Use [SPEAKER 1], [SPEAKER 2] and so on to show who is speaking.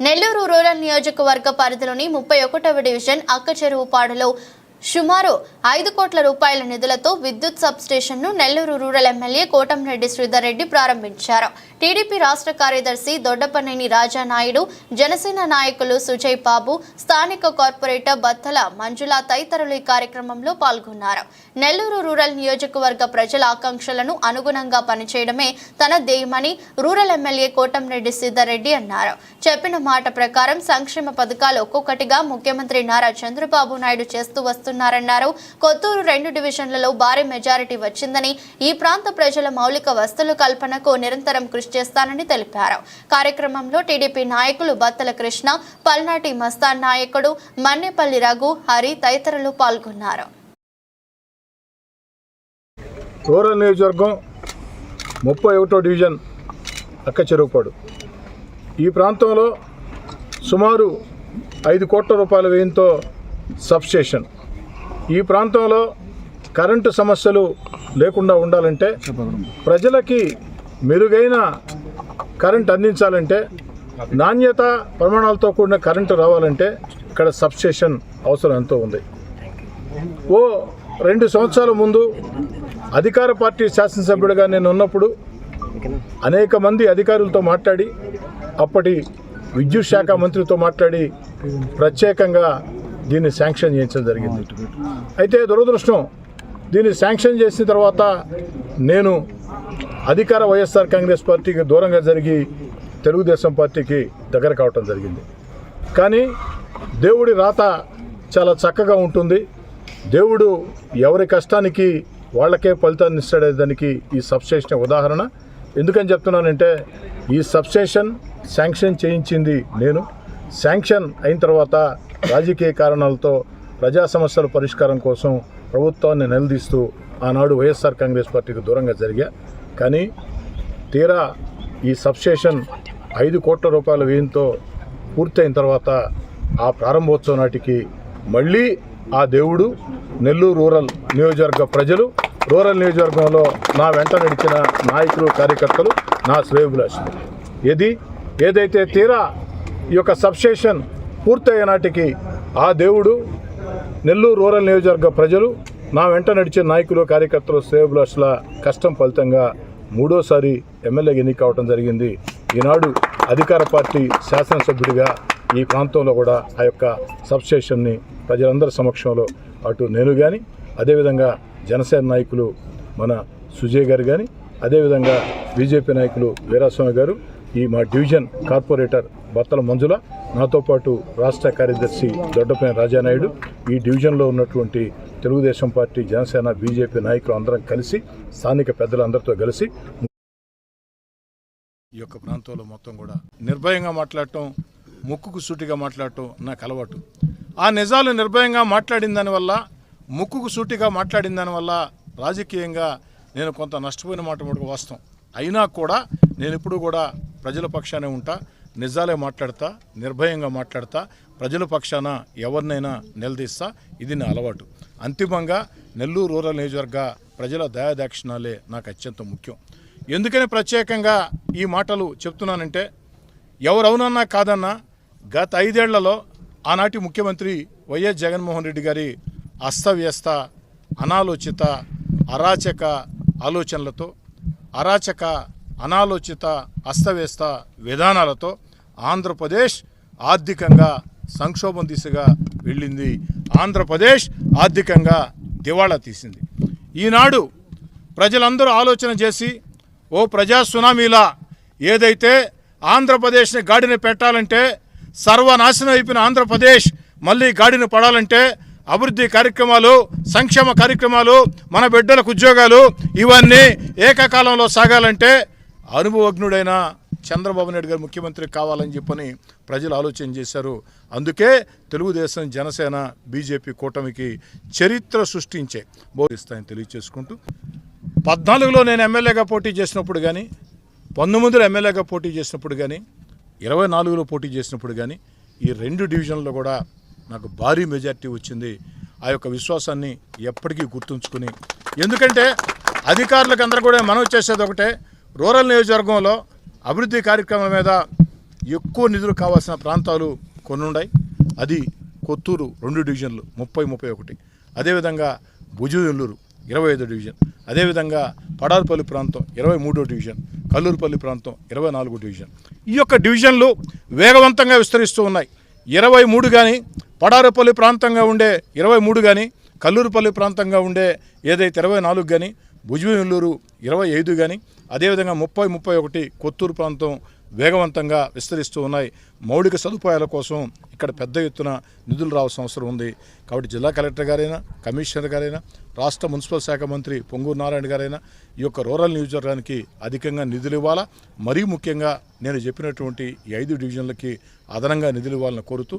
[SPEAKER 1] Nellore rural నియోజకవర్గ పరిధిలోని ముప్పై ఒకటవ డివిజన్ అక్కచెరువుపాడులో సుమారు ఐదు కోట్ల రూపాయల నిధులతో విద్యుత్ సబ్స్టేషన్ను Nellore rural M L A Kotamreddy Sridhar Reddy ప్రారంభించారు. టీడీపీ రాష్ట్ర కార్యదర్శి దొడ్డపనేని రాజానాయుడు జనసేన నాయకులు సుజయ్ బాబు స్థానిక కార్పొరేటర్ బత్తల మంజుల తదితరులు ఈ కార్యక్రమంలో పాల్గొన్నారు. నెల్లూరు రూరల్ నియోజకవర్గ ప్రజల ఆకాంక్షలను అనుగుణంగా పనిచేయడమే తన ధ్యేయమని rural M L A Kotamreddy Sridhar Reddy అన్నారు. చెప్పిన మాట ప్రకారం సంక్షేమ పథకాలు ఒక్కొక్కటిగా ముఖ్యమంత్రి నారా చంద్రబాబు నాయుడు చేస్తూ చేస్తున్నారన్నారు. కొత్తూరు రెండు డివిజన్లలో భారీ మెజారిటీ వచ్చిందని ఈ ప్రాంత ప్రజల మౌలిక వస్తువుల కల్పనకు నిరంతరం కృషి చేస్తానని తెలిపారు. కార్యక్రమంలో టీడీపీ నాయకులు బత్తల కృష్ణ పల్నాటి మస్తాన్ నాయకుడు మన్నేపల్లి రఘు హరి తదితరులు పాల్గొన్నారు.
[SPEAKER 2] కోర నియోజకవర్గం ముప్పై ఒకటో డివిజన్ అక్క చెరువుపాడు. ఈ ప్రాంతంలో సుమారు ఐదు కోట్ల రూపాయల వ్యయంతో సబ్స్టేషన్ ఈ ప్రాంతంలో కరెంటు సమస్యలు లేకుండా ఉండాలంటే ప్రజలకి మెరుగైన కరెంట్ అందించాలంటే నాణ్యత ప్రమాణాలతో కూడిన కరెంటు రావాలంటే ఇక్కడ సబ్స్టేషన్ అవసరం ఎంతో ఉంది. ఓ రెండు సంవత్సరాల ముందు అధికార పార్టీ శాసనసభ్యుడిగా నేను ఉన్నప్పుడు అనేక మంది అధికారులతో మాట్లాడి అప్పటి విద్యుత్ శాఖ మంత్రితో మాట్లాడి ప్రత్యేకంగా దీన్ని శాంక్షన్ చేయించడం జరిగింది. అయితే దురదృష్టం దీన్ని శాంక్షన్ చేసిన తర్వాత నేను అధికార వైఎస్ఆర్ కాంగ్రెస్ పార్టీకి దూరంగా జరిగి తెలుగుదేశం పార్టీకి దగ్గర కావటం జరిగింది. కానీ దేవుడి రాత చాలా చక్కగా ఉంటుంది. దేవుడు ఎవరి కష్టానికి వాళ్ళకే ఫలితాన్ని ఇస్తాడే దానికి ఈ సబ్స్టేషన్ ఉదాహరణ. ఎందుకని చెప్తున్నానంటే ఈ సబ్స్టేషన్ శాంక్షన్ చేయించింది నేను. శాంక్షన్ అయిన తర్వాత రాజకీయ కారణాలతో ప్రజా సమస్యల పరిష్కారం కోసం ప్రభుత్వాన్ని నిలదీస్తూ ఆనాడు వైఎస్ఆర్ కాంగ్రెస్ పార్టీకి దూరంగా జరిగా. కానీ తీరా ఈ సబ్స్టేషన్ ఐదు కోట్ల రూపాయల వ్యయంతో పూర్తయిన తర్వాత ఆ ప్రారంభోత్సవం నాటికి మళ్ళీ ఆ దేవుడు నెల్లూరు రూరల్ నియోజకవర్గ ప్రజలు రూరల్ నియోజకవర్గంలో నా వెంట నడిచిన నాయకులు కార్యకర్తలు నా శ్రేయభిలాషులు. ఏది? ఏదైతే తీరా ఈ యొక్క సబ్స్టేషన్ పూర్తయ్యే నాటికి ఆ దేవుడు నెల్లూరు రూరల్ నియోజకవర్గ ప్రజలు నా వెంట నడిచే నాయకులు కార్యకర్తలు శ్రేయభిలాషుల కష్టం ఫలితంగా మూడోసారి ఎమ్మెల్యేగా ఎన్నిక అవడం జరిగింది. ఈనాడు అధికార పార్టీ శాసనసభ్యుడిగా ఈ ప్రాంతంలో కూడా ఆ యొక్క సబ్స్టేషన్ని ప్రజలందరి సమక్షంలో అటు నేను కానీ అదేవిధంగా జనసేన నాయకులు మన సుజయ్ గారు కానీ అదేవిధంగా బీజేపీ నాయకులు వీరాస్వామి గారు ఈ మా డివిజన్ కార్పొరేటర్ బత్తల మంజుల. నాతో పాటు రాష్ట్ర కార్యదర్శి దొడ్డపైన రాజానాయుడు ఈ డివిజన్లో ఉన్నటువంటి తెలుగుదేశం పార్టీ జనసేన బీజేపీ నాయకులు అందరం కలిసి స్థానిక పెద్దలందరితో కలిసి ఈ యొక్క ప్రాంతంలో మొత్తం కూడా నిర్భయంగా మాట్లాడటం ముక్కుకు సూటిగా మాట్లాడటం నాకు అలవాటు. ఆ నిజాలు నిర్భయంగా మాట్లాడిన దానివల్ల ముక్కుకు సూటిగా మాట్లాడిన దానివల్ల రాజకీయంగా నేను కొంత నష్టపోయిన మాట వాస్తవం. అయినా కూడా నేను ఇప్పుడు కూడా ప్రజల పక్షానే ఉంటా. నిజాలే మాట్లాడతా నిర్భయంగా మాట్లాడతా ప్రజల పక్షాన ఎవరినైనా నిలదీస్తా ఇది నా అలవాటు. అంతిమంగా నెల్లూరు రూరల్ నియోజకవర్గ ప్రజల దయాదాక్షిణాలే నాకు అత్యంత ముఖ్యం. ఎందుకని ప్రత్యేకంగా ఈ మాటలు చెప్తున్నానంటే ఎవరవునన్నా కాదన్నా గత ఐదేళ్ళలో ఆనాటి ముఖ్యమంత్రి వైఎస్ జగన్మోహన్ రెడ్డి గారి అస్తవ్యస్త అనాలోచిత అరాచక ఆలోచనలతో అరాచక అనాలోచిత అస్తవ్యస్త విధానాలతో ఆంధ్రప్రదేశ్ ఆర్థికంగా సంక్షోభం దిశగా వెళ్ళింది. ఆంధ్రప్రదేశ్ ఆర్థికంగా దివాళా తీసింది. ఈనాడు ప్రజలందరూ ఆలోచన చేసి ఓ ప్రజా సునామీలా ఏదైతే ఆంధ్రప్రదేశ్ని గాడిని పెట్టాలంటే సర్వనాశనం అయిపోయిన ఆంధ్రప్రదేశ్ మళ్ళీ గాడిని పడాలంటే అభివృద్ధి కార్యక్రమాలు సంక్షేమ కార్యక్రమాలు మన బిడ్డలకు ఉద్యోగాలు ఇవన్నీ ఏకకాలంలో సాగాలంటే అనుభవజ్ఞుడైన చంద్రబాబు నాయుడు గారు ముఖ్యమంత్రి కావాలని చెప్పని ప్రజలు ఆలోచన చేశారు. అందుకే తెలుగుదేశం జనసేన బీజేపీ కూటమికి చరిత్ర సృష్టించే బోధిస్తాయని తెలియచేసుకుంటూ పద్నాలుగులో నేను ఎమ్మెల్యేగా పోటీ చేసినప్పుడు కానీ పంతొమ్మిదిలో ఎమ్మెల్యేగా పోటీ చేసినప్పుడు కానీ ఇరవై నాలుగులో పోటీ చేసినప్పుడు కానీ ఈ రెండు డివిజన్లో కూడా నాకు భారీ మెజార్టీ వచ్చింది. ఆ యొక్క విశ్వాసాన్ని ఎప్పటికీ గుర్తుంచుకుని ఎందుకంటే అధికారులకు అందరూ కూడా మనం చేసేది ఒకటే రూరల్ నియోజకవర్గంలో అభివృద్ధి కార్యక్రమాల మీద ఎక్కువ నిధులు కావాల్సిన ప్రాంతాలు కొన్ని ఉన్నాయి. అది కొత్తూరు రెండు డివిజన్లు ముప్పై ముప్పై ఒకటి. అదేవిధంగా భుజనెల్లూరు ఇరవై ఐదో డివిజన్. అదేవిధంగా పడారుపల్లి ప్రాంతం ఇరవై మూడో డివిజన్. కల్లూరుపల్లి ప్రాంతం ఇరవై నాలుగో డివిజన్. ఈ యొక్క డివిజన్లు వేగవంతంగా విస్తరిస్తూ ఉన్నాయి. ఇరవై మూడు కానీ పడారుపల్లి ప్రాంతంగా ఉండే ఇరవై మూడు కానీ కల్లూరుపల్లి ప్రాంతంగా ఉండే ఏదైతే ఇరవై నాలుగు కానీ భుజనెల్లూరు ఇరవై ఐదు కానీ అదేవిధంగా ముప్పై ముప్పై ఒకటి కొత్తూరు ప్రాంతం వేగవంతంగా విస్తరిస్తూ ఉన్నాయి. మౌలిక సదుపాయాల కోసం ఇక్కడ పెద్ద ఎత్తున నిధులు రావాల్సిన అవసరం ఉంది. కాబట్టి జిల్లా కలెక్టర్ గారైనా కమిషనర్ గారైనా రాష్ట్ర మున్సిపల్ శాఖ మంత్రి పొంగూరు నారాయణ గారైనా ఈ యొక్క రూరల్ నియోజకవర్గానికి అధికంగా నిధులు ఇవ్వాలా? మరీ ముఖ్యంగా నేను చెప్పినటువంటి ఈ ఐదు డివిజన్లకి అదనంగా నిధులు ఇవ్వాలని కోరుతూ